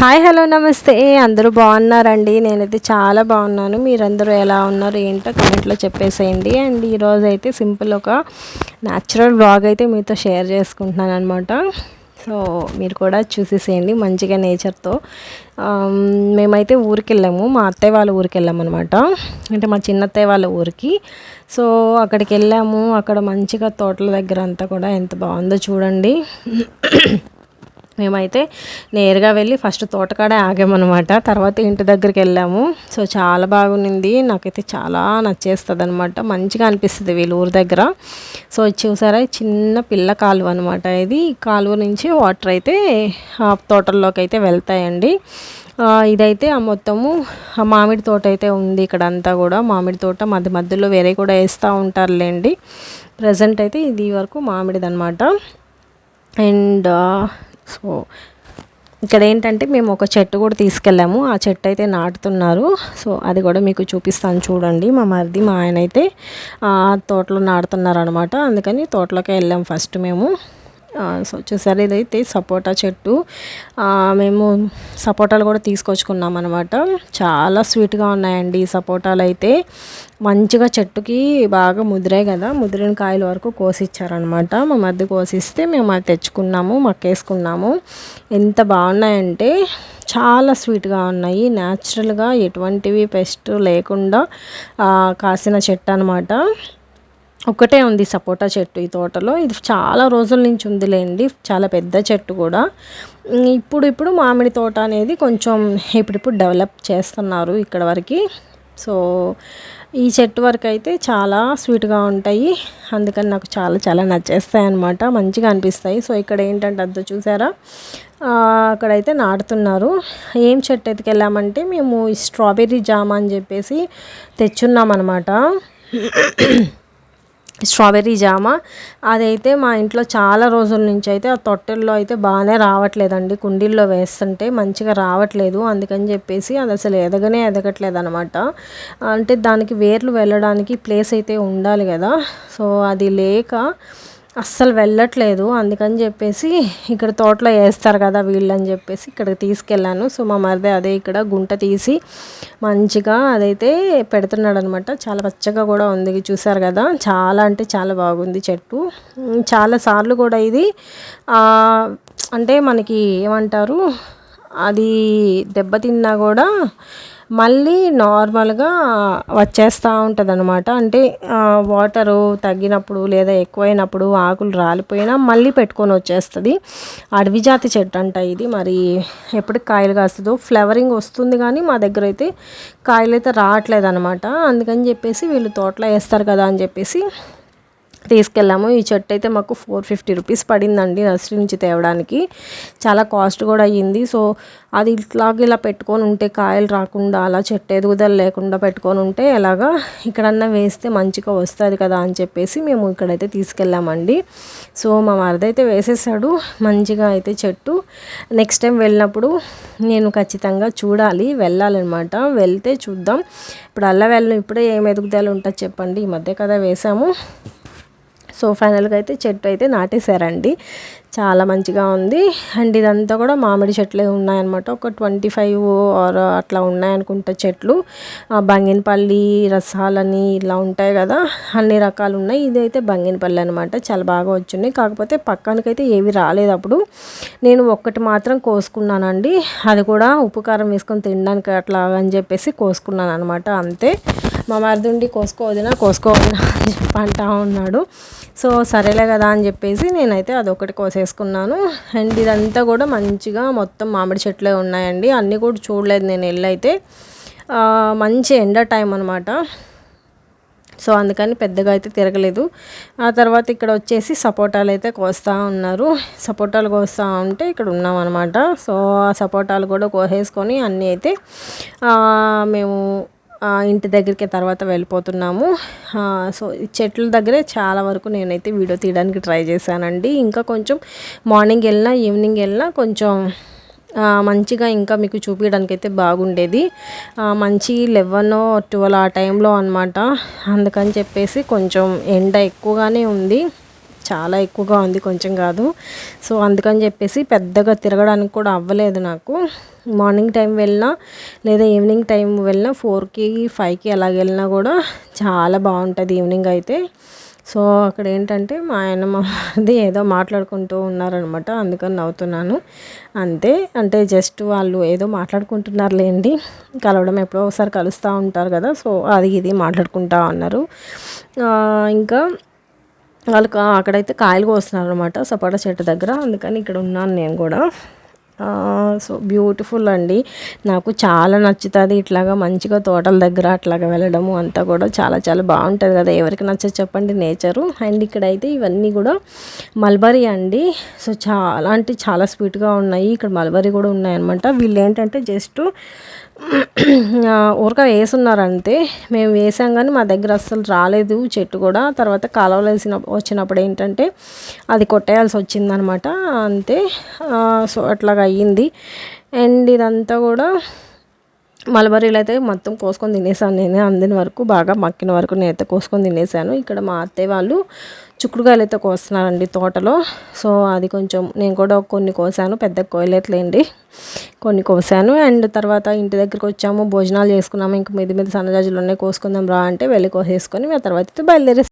Hi hello నమస్తే. అందరూ బాగున్నారండి? నేనైతే చాలా బాగున్నాను. మీరందరూ ఎలా ఉన్నారు? ఏంటో కమెంట్లో చెప్పేసేయండి. అండ్ ఈరోజు అయితే సింపుల్ ఒక న్యాచురల్ బ్లాగ్ అయితే మీతో షేర్ చేసుకుంటున్నాను అనమాట సో మీరు కూడా చూసేసేయండి మంచిగా నేచర్తో. మేమైతే ఊరికి వెళ్ళాము మా అత్తయ్య వాళ్ళ ఊరికి వెళ్ళాము అనమాట అంటే మా చిన్నత్తయ్య వాళ్ళ ఊరికి. సో అక్కడికి వెళ్ళాము అక్కడ మంచిగా తోటల దగ్గర అంతా కూడా ఎంత బాగుందో చూడండి. మేమైతే నేరుగా వెళ్ళి ఫస్ట్ తోటకాడే ఆగామన్నమాట. తర్వాత ఇంటి దగ్గరికి వెళ్ళాము. సో చాలా బాగుంది నాకైతే చాలా నచ్చేస్తుంది అనమాట మంచిగా అనిపిస్తుంది వీళ్ళ ఊరి దగ్గర. సో ఇది చూసారా? చిన్న పిల్ల కాలువ అనమాట ఇది. కాలువ నుంచి వాటర్ అయితే ఆ తోటల్లోకి అయితే వెళ్తాయండి. ఇదైతే ఆ మొత్తము ఆ మామిడి తోట అయితే ఉంది ఇక్కడ అంతా కూడా. మామిడి తోట మధ్య మధ్యలో వేరే కూడా వేస్తూ ఉంటారులేండి. ప్రజెంట్ అయితే ఇది వరకు మామిడిది అనమాట అండ్ సో ఇక్కడ ఏంటంటే మేము ఒక చెట్టు కూడా తీసుకెళ్ళాము. ఆ చెట్టు అయితే నాటుతున్నారు. సో అది కూడా మీకు చూపిస్తాను చూడండి. మా మరిది మా ఆయన అయితే తోటలో నాటుతున్నారు అనమాట అందుకని తోటలోకి వెళ్ళాం ఫస్ట్ మేము. సో చూసారు ఇదైతే సపోటా చెట్టు. మేము సపోటాలు కూడా తీసుకొచ్చుకున్నాం అనమాట చాలా స్వీట్గా ఉన్నాయండి ఈ సపోటాలు అయితే. మంచిగా చెట్టుకి బాగా ముదిరాయి కదా ముదిరిన కాయల వరకు కోసిచ్చారనమాట మా మధ్య కోసిస్తే మేము అది తెచ్చుకున్నాము మక్కేసుకున్నాము. ఎంత బాగున్నాయంటే చాలా స్వీట్గా ఉన్నాయి. న్యాచురల్గా ఎటువంటివి పెస్ట్ లేకుండా కాసిన చెట్టు అనమాట ఒకటే ఉంది సపోటా చెట్టు ఈ తోటలో. ఇది చాలా రోజుల నుంచి ఉందిలేండి చాలా పెద్ద చెట్టు కూడా. ఇప్పుడు ఇప్పుడు మామిడి తోట అనేది కొంచెం ఇప్పుడిప్పుడు డెవలప్ చేస్తున్నారు ఇక్కడ వరకు. సో ఈ చెట్టు వరకు అయితే చాలా స్వీట్గా ఉంటాయి. అందుకని నాకు చాలా చాలా నచ్చేస్తాయి అనమాట మంచిగా అనిపిస్తాయి. సో ఇక్కడ ఏంటంటే అద్దు చూసారా? అక్కడైతే నాటుతున్నారు. ఏం చెట్టు ఎత్తుకెళ్ళామంటే మేము ఈ స్ట్రాబెర్రీ జామ అని చెప్పేసి తెచ్చున్నాం అనమాట స్ట్రాబెర్రీ జామ. అదైతే మా ఇంట్లో చాలా రోజుల నుంచి అయితే ఆ తొట్టెల్లో అయితే బాగానే రావట్లేదండి. కుండీల్లో వేస్తుంటే మంచిగా రావట్లేదు. అందుకని చెప్పేసి అది అసలు ఎదగనే ఎదగట్లేదు అనమాట అంటే దానికి వేర్లు వెళ్ళడానికి ప్లేస్ అయితే ఉండాలి కదా. సో అది లేక అస్సలు వెళ్ళట్లేదు. అందుకని చెప్పేసి ఇక్కడ తోటలో వేస్తారు కదా వీళ్ళు అని చెప్పేసి ఇక్కడికి తీసుకెళ్ళాను. సో మా మరిదే అదే ఇక్కడ గుంట తీసి మంచిగా అదైతే పెడుతున్నాడు అనమాట చాలా పచ్చగా కూడా ఉంది చూసారు కదా. చాలా అంటే చాలా బాగుంది చెట్టు. చాలాసార్లు చాలా సార్లు కూడా ఇది అంటే మనకి ఏమంటారు అది దెబ్బతిన్నా కూడా మళ్ళీ నార్మల్గా వచ్చేస్తూ ఉంటుంది అనమాట అంటే వాటరు తగ్గినప్పుడు లేదా ఎక్కువైనప్పుడు ఆకులు రాలిపోయినా మళ్ళీ పెట్టుకొని వచ్చేస్తుంది. అడవి జాతి చెట్టు అంట ఇది. మరి ఎప్పటికి కాయలు కాస్తుందో ఫ్లవరింగ్ వస్తుంది కానీ మా దగ్గర అయితే కాయలు అయితే రావట్లేదు అనమాట అందుకని చెప్పేసి వీళ్ళు తోటలో వేస్తారు కదా అని చెప్పేసి తీసుకెళ్ళాము. ఈ చెట్టు అయితే మాకు ఫోర్ ఫిఫ్టీ రూపీస్ పడిందండి నర్సరీ నుంచి తేవడానికి. చాలా కాస్ట్ కూడా అయ్యింది. సో అది ఇట్లాగే ఇలా పెట్టుకొని ఉంటే కాయలు రాకుండా అలా చెట్టు ఎదుగుదల లేకుండా పెట్టుకొని ఉంటే ఎలాగా ఇక్కడన్నా వేస్తే మంచిగా వస్తుంది కదా అని చెప్పేసి మేము ఇక్కడైతే తీసుకెళ్ళామండి. సో మా మరిదైతే వేసేసాడు మంచిగా అయితే చెట్టు. నెక్స్ట్ టైం వెళ్ళినప్పుడు నేను ఖచ్చితంగా చూడాలి వెళ్ళాలన్నమాట. వెళ్తే చూద్దాం. ఇప్పుడు అలా వెళ్ళను ఇప్పుడే ఏం ఎదుగుదల ఉంటుంది చెప్పండి. ఈ మధ్య కదా వేసాము. సో ఫైనల్గా అయితే చెట్టు అయితే నాటేశారండి. చాలా మంచిగా ఉంది. అండ్ ఇదంతా కూడా మామిడి చెట్లే ఉన్నాయన్నమాట. ఒక ట్వంటీ ఫైవ్ ఆర్ అట్లా ఉన్నాయనుకుంటా చెట్లు. బంగినపల్లి రసాలని ఇలా ఉంటాయి కదా అన్ని రకాలు ఉన్నాయి. ఇదైతే బంగినపల్లి అనమాట చాలా బాగా వచ్చినాయి. కాకపోతే పక్కనకైతే ఏవి రాలేదు అప్పుడు. నేను ఒక్కటి మాత్రం కోసుకున్నానండి. అది కూడా ఉప్పు కారం వేసుకొని తినడానికి అట్లా అని చెప్పేసి కోసుకున్నాను అనమాట అంతే. మా మరిదుండి కోసుకోవదినా కోసుకోవదినా అని చెప్పి అంటా ఉన్నాడు. సో సరేలే కదా అని చెప్పేసి నేనైతే అదొకటి కోసేసుకున్నాను. అండ్ ఇదంతా కూడా మంచిగా మొత్తం మామిడి చెట్లే ఉన్నాయండి. అన్నీ కూడా చూడలేదు నేను వెళ్ళైతే మంచి ఎండ టైం అనమాట సో అందుకని పెద్దగా అయితే తిరగలేదు. ఆ తర్వాత ఇక్కడ వచ్చేసి సపోటాలు అయితే కోస్తూ ఉన్నారు. సపోటాలు కోస్తూ ఉంటే ఇక్కడ ఉన్నాం అనమాట సో ఆ సపోటాలు కూడా కోసేసుకొని అన్నీ అయితే మేము ఇంటి దగ్గరికి తర్వాత వెళ్ళిపోతున్నాము. సో చెట్ల దగ్గరే చాలా వరకు నేనైతే వీడియో తీయడానికి ట్రై చేశానండి. ఇంకా కొంచెం మార్నింగ్ వెళ్ళినా ఈవినింగ్ వెళ్ళినా కొంచెం మంచిగా ఇంకా మీకు చూపించడానికి అయితే బాగుండేది మంచి లెవెన్ ట్వెల్వ్ ఆ టైంలో అనమాట అందుకని చెప్పేసి కొంచెం ఎండ ఎక్కువగానే ఉంది. చాలా ఎక్కువగా ఉంది కొంచెం కాదు. సో అందుకని చెప్పేసి పెద్దగా తిరగడానికి కూడా అవ్వలేదు నాకు. మార్నింగ్ టైం వెళ్ళినా లేదా ఈవినింగ్ టైం వెళ్ళినా ఫోర్కి ఫైవ్కి అలాగ వెళ్ళినా కూడా చాలా బాగుంటుంది ఈవినింగ్ అయితే. సో అక్కడ ఏంటంటే మా ఆయన మాది ఏదో మాట్లాడుకుంటూ ఉన్నారనమాట. అందుకని నవ్వుతున్నాను. అంతే. అంటే జస్ట్ వాళ్ళు ఏదో మాట్లాడుకుంటున్నారులేండి కలవడం ఎప్పుడో ఒకసారి కలుస్తూ ఉంటారు కదా. సో అది ఇది మాట్లాడుకుంటా ఉన్నారు ఇంకా వాళ్ళకి అక్కడైతే కాయలు కోస్తున్నారు అనమాట సపోటా చెట్టు దగ్గర. అందుకని ఇక్కడ ఉన్నాను నేను కూడా. సో బ్యూటిఫుల్ అండి. నాకు చాలా నచ్చుతుంది ఇట్లాగా మంచిగా తోటల దగ్గర అట్లాగా వెళ్ళడము అంతా కూడా. చాలా చాలా బాగుంటుంది కదా. ఎవరికి నచ్చదు చెప్పండి నేచరు. అండ్ ఇక్కడైతే ఇవన్నీ కూడా మల్బరీ అండి. సో చాలా అంటే చాలా స్వీట్గా ఉన్నాయి. ఇక్కడ మల్బరీ కూడా ఉన్నాయన్నమాట. వీళ్ళు ఏంటంటే జస్ట్ ఊరక వేసున్నారంతే మేము వేసాం కానీ మా దగ్గర అస్సలు రాలేదు చెట్టు కూడా. తర్వాత కాలువలు వేసిన వచ్చినప్పుడు ఏంటంటే అది కొట్టేయాల్సి వచ్చిందనమాట. అంతే సో అట్లాగా అయ్యింది. అండ్ ఇదంతా కూడా మలబరీలు అయితే మొత్తం కోసుకొని తినేసాను నేనే. అందిన వరకు బాగా మక్కిన వరకు నేనైతే కోసుకొని తినేసాను. ఇక్కడ మా అత్తయ్య వాళ్ళు చుక్కుడుకాయలు అయితే కోస్తున్నారండి తోటలో. సో అది కొంచెం నేను కూడా కొన్ని కోసాను పెద్ద కోయలేట్లేండి కొన్ని కోసాను. అండ్ తర్వాత ఇంటి దగ్గరికి వచ్చాము భోజనాలు చేసుకున్నాము. ఇంక మీద మీద సన్నజాజులు ఉన్నాయి కోసుకుందాం రా అంటే వెళ్ళి కోసేసుకొని ఆ తర్వాత అయితే బయలుదేరేసి